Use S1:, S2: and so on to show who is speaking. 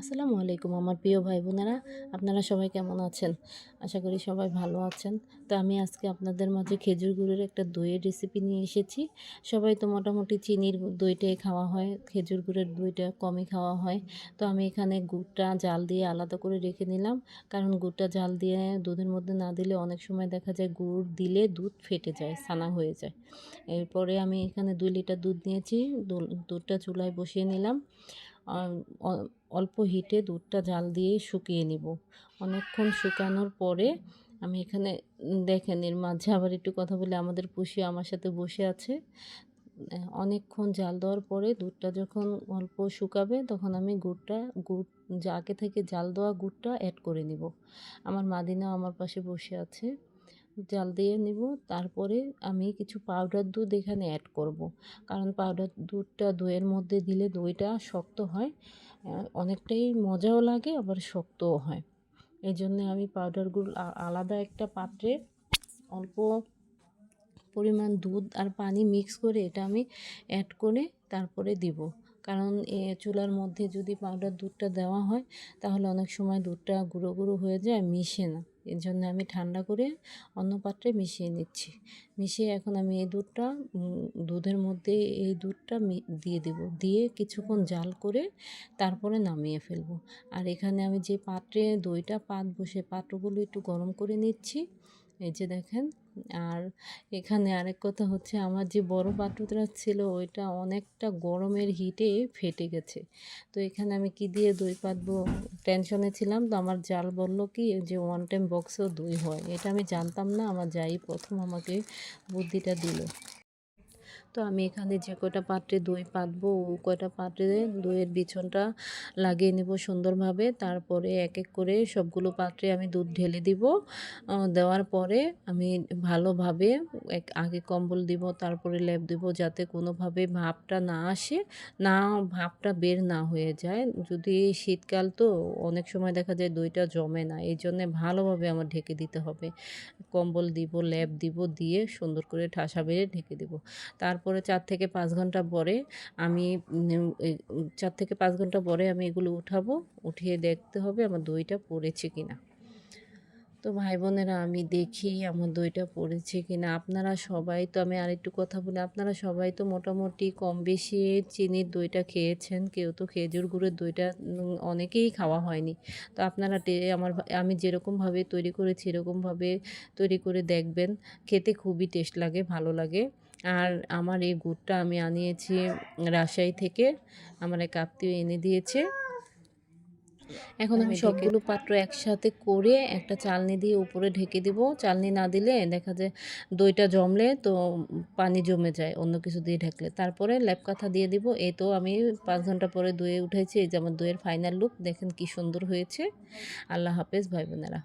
S1: আসসালামু আলাইকুম আমার প্রিয় ভাই বোনেরা, আপনারা সবাই কেমন আছেন? আশা করি সবাই ভালো আছেন। তো আমি আজকে আপনাদের মাঝে খেজুর গুড়ের একটা দইয়ের রেসিপি নিয়ে এসেছি। সবাই তো মোটামুটি চিনির দইটাই খাওয়া হয়, খেজুর গুড়ের দইটা কমই খাওয়া হয়। তো আমি এখানে গুড়টা জাল দিয়ে আলাদা করে রেখে নিলাম। কারণ গুড়টা জাল দিয়ে দুধের মধ্যে না দিলে অনেক সময় দেখা যায় গুড় দিলে দুধ ফেটে যায়, ছানা হয়ে যায়। এরপরে আমি এখানে দুই লিটার দুধ নিয়েছি। দুধটা চুলায় বসিয়ে নিলাম। অল্প হিটে দুধটা জাল দিয়ে শুকিয়ে নিব। অনেকক্ষণ শুকানোর পরে আমি এখানে দেখেন এর মাঝে আবার একটু কথা বলে, আমাদের পুষি আমার সাথে বসে আছে। অনেকক্ষণ জাল দেওয়ার পরে দুধটা যখন অল্প শুকাবে তখন আমি গুড়টা, গুড় আগে থেকে জাল দেওয়া গুড়টা অ্যাড করে নিব। আমার মাদিনাও আমার পাশে বসে আছে। জাল দিয়ে নিব। তারপরে আমি কিছু পাউডার দুধ এখানে অ্যাড করব। কারণ পাউডার দুধটা দইয়ের মধ্যে দিলে দইটা শক্ত হয়। অনেকটাই মজাও লাগে, আবার শক্তও হয়। এই জন্য আমি পাউডারগুলো আলাদা একটা পাত্রে অল্প পরিমাণ দুধ আর পানি মিক্স করে এটা আমি অ্যাড করে তারপরে দিব। কারণ এ চুলার মধ্যে যদি পাউডার দুধটা দেওয়া হয়, তাহলে অনেক সময় দুধটা গুঁড়ো গুঁড়ো হয়ে যায়, মিশে না। এর জন্য আমি ঠান্ডা করে অন্য পাত্রে মিশিয়ে নিচ্ছি। মিশিয়ে এখন আমি এই দুধটা দুধের মধ্যে এই দুধটা দিয়ে দেব। দিয়ে কিছুক্ষণ জাল করে তারপরে নামিয়ে ফেলব। আর এখানে আমি যে পাত্রে দইটা পাত বসে পাত্রগুলো একটু গরম করে নিচ্ছি। এই যে দেখেন আর এখানে আরেক কথা হচ্ছে আমার যে বড় পাত্রটা ছিল, ওইটা অনেকটা গরমের হিটে ফেটে গেছে। তো এখানে আমি কি দিয়ে দই পাতবো? টেনশনে ছিলাম তো আমার জাল বলল কি, যে ওয়ান টাইম বক্সেও দই হয়। এটা আমি জানতাম না, আমার যাই প্রথম আমাকে বুদ্ধিটা দিল। তো আমি এখানে যে কয়টা পাত্রে দই পাতবো, ও কয়টা পাত্রে দইয়ের বিছনটা লাগিয়ে নেব সুন্দরভাবে। তারপরে এক এক করে সবগুলো পাত্রে আমি দুধ ঢেলে দিব। দেওয়ার পরে আমি ভালোভাবে এক, আগে কম্বল দিব, তারপরে লেপ দিব যাতে কোনোভাবে ভাপটা না আসে, না, ভাপটা বের না হয়ে যায়। যদি শীতকাল তো অনেক সময় দেখা যায় দইটা জমে না, এই জন্যে ভালোভাবে আমার ঢেকে দিতে হবে। কম্বল দিব, লেপ দিব, দিয়ে সুন্দর করে ঠাসা বেড়ে ঢেকে দিব। তারপরে চার থেকে পাঁচ ঘণ্টা পরে আমি চার থেকে পাঁচ ঘণ্টা পরে আমি এগুলো উঠাবো, উঠিয়ে দেখতে হবে আমার দইটা পড়েছে কিনা। তো ভাই বোনেরা আমি দেখি আমার দইটা পড়েছে কিনা। আপনারা সবাই তো, আমি আরেকটু কথা বলি, আপনারা সবাই তো মোটামুটি কম বেশি চিনির দইটা খেয়েছেন। কেউ তো খেজুর গুড়ের দইটা অনেকেই খাওয়া হয়নি। তো আপনারা আমার আমি যেরকমভাবে তৈরি করেছি, এরকমভাবে তৈরি করে দেখবেন। খেতে খুবই টেস্ট লাগে, ভালো লাগে। আর আমার এই গুড়টা আমি আনিয়েছি রাজশাহী থেকে। আমার এক আত্মীয় এনে দিয়েছে। এখন আমি সবগুলো পাত্র একসাথে করে একটা চালনি দিয়ে উপরে ঢেকে দিব। চালনি না দিলে দেখা যায় দইটা জমলে তো পানি জমে যায় অন্য কিছু দিয়ে ঢেকলে। তারপরে ল্যাপ কাঁথা দিয়ে দিব। এই তো আমি পাঁচ ঘণ্টা পরে দইয়ে উঠেছি এই যে আমার দইয়ের ফাইনাল লুক দেখেন কি সুন্দর হয়েছে। আল্লাহ হাফেজ ভাই বোনেরা।